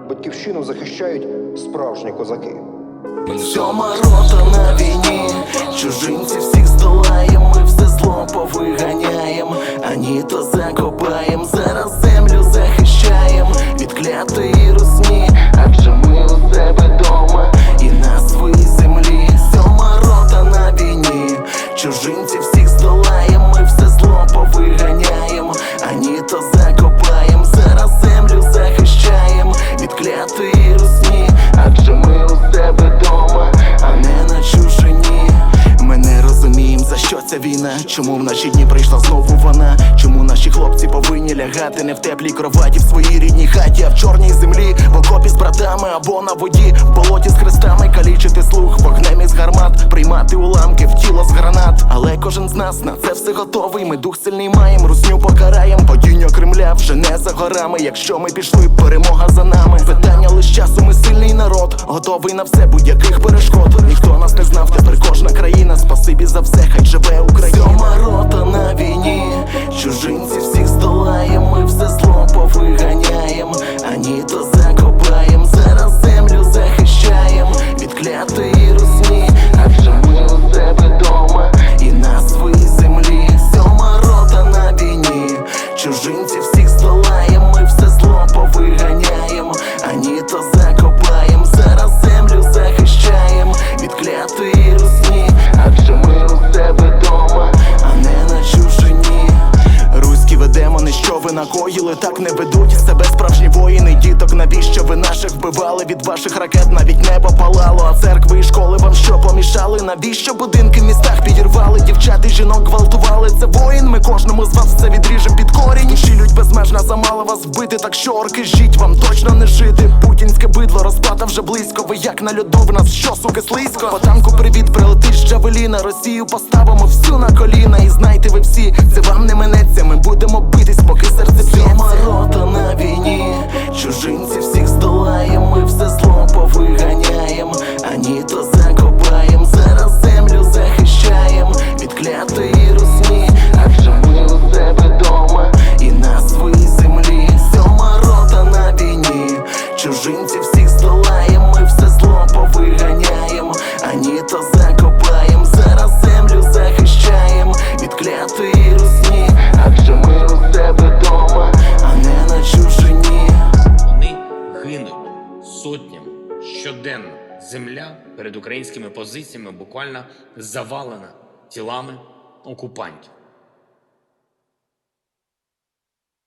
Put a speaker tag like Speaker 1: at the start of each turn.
Speaker 1: батьківщину захищають справжні козаки.
Speaker 2: Сьома рота на війні, чужинці всіх здолаєм, ми все зло повиганяєм, ані то закопаєм, зараз ця війна, чому в наші дні прийшла знову вона, чому наші хлопці повинні лягати не в теплій кроваті в своїй рідній хаті, а в чорній землі, в окопі з братами або на воді, в болоті з хрестами калічити слух, вогнем із гармат, приймати уламки в тіло з гранат. Але кожен з нас на це все готовий. Ми дух сильний маєм, русню покараєм. Падіння Кремля вже не за горами. Якщо ми пішли, перемога за нами. Питання лиш часу, ми сильний народ, готовий на все будь-яких перешкод. Ніхто нас не знав, ані накоїли, так не ведуть себе справжні воїни. Діток, навіщо ви наших вбивали? Від ваших ракет навіть небо палало. А церкви і школи вам що помішали? Навіщо будинки в містах підірвали? Дівчат і жінок гвалтували. Це воїн. Ми кожному з вас все відріжем під корінь. Душі людь безмежна, замало вас вбити. Так що орки жіть, вам точно не жити. Путінське бидло, розплата вже близько. Ви як на льоду в нас що, суки, слизько? По танку привіт, прилетить з Джавеліна. Росію поставимо всю на коліна. І знайте ви всі, це вам не
Speaker 3: сотнями щоденно. Земля перед українськими позиціями буквально завалена тілами окупантів.